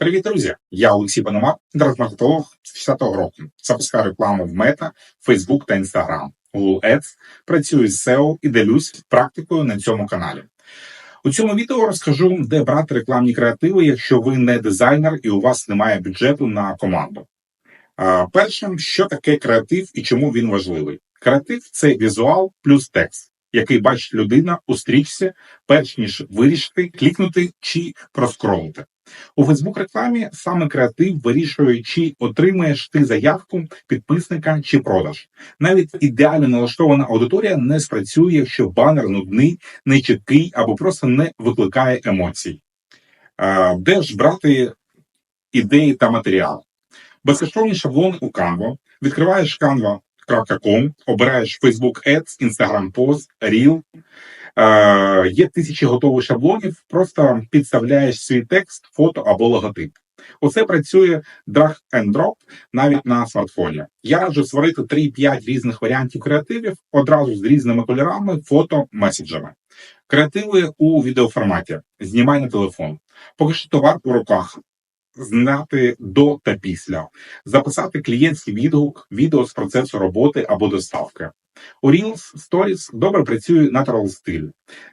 Привіт, друзі! Я Олексій Пономар, дратмаркетолог з 10-го року. Запускаю рекламу в Мета, Facebook та Instagram. Google Ads, працюю з SEO і делюсь практикою на цьому каналі. У цьому відео розкажу, де брати рекламні креативи, якщо ви не дизайнер і у вас немає бюджету на команду. Першим, що таке креатив і чому він важливий? Креатив це візуал плюс текст, який бачить людина у стрічці, перш ніж вирішити, клікнути чи проскролити. У Фейсбук рекламі саме креатив вирішує, чи отримаєш ти заявку підписника чи продаж. Навіть ідеально налаштована аудиторія не спрацює, якщо банер нудний, нечіткий або просто не викликає емоцій. Де ж брати ідеї та матеріал? Безкоштовні шаблони у Canva. Відкриваєш canva.com, обираєш Facebook Ads, Instagram Post, Reel, Е, Є тисячі готових шаблонів, просто підставляєш свій текст, фото або логотип. Оце працює drag and drop навіть на смартфоні. Я раджу створити 3-5 різних варіантів креативів одразу з різними кольорами, фото, меседжами. Креативи у відеоформаті. Знімай на телефон. Поки що товар у руках. Знати до та після, записати клієнтський відгук, відео з процесу роботи або доставки. У Reels Stories добре працює natural стиль,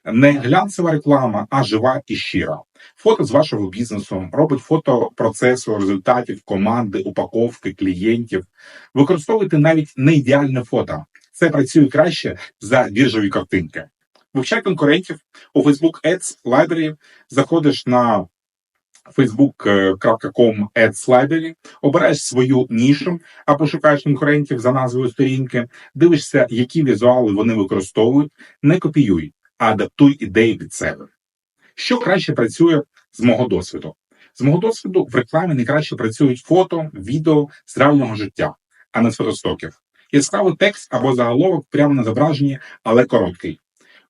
не глянцева реклама, а жива і щира. Фото з вашого бізнесу робить фото процесу, результатів, команди, упаковки, клієнтів. Використовуйте навіть не ідеальне фото. Це працює краще за біржові картинки. Вивчай конкурентів у Facebook Ads Library, заходиш на facebook.com Ads Library, обираєш свою нішу або шукаєш конкурентів за назвою сторінки, дивишся, які візуали вони використовують, не копіюй, а адаптуй ідеї під себе. Що краще працює з мого досвіду? З мого досвіду в рекламі найкраще працюють фото, відео з реального життя, а не з фотостоків. Яскравий текст або заголовок прямо на зображенні, але короткий.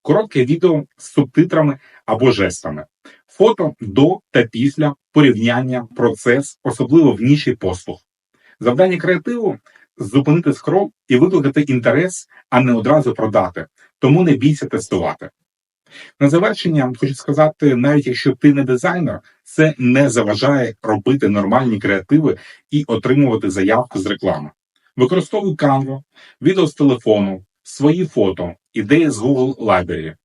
Коротке відео з субтитрами або жестами, фото до та після порівняння, процес, особливо в ніші послуг. Завдання креативу зупинити скрол і викликати інтерес, а не одразу продати. Тому не бійся тестувати. На завершення хочу сказати, навіть якщо ти не дизайнер, це не заважає робити нормальні креативи і отримувати заявку з реклами. Використовуй Canva, відео з телефону, свої фото, ідеї з Google Library.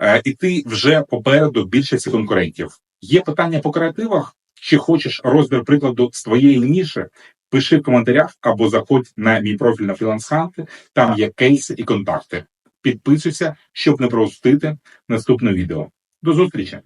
Е, і ти вже попереду більшості конкурентів. Є питання по креативах? Чи хочеш розбір прикладу з твоєї ніші? Пиши в коментарях або заходь на мій профіль на фріланс-ханти, там є кейси і контакти. Підписуйся, щоб не пропустити наступне відео. До зустрічі!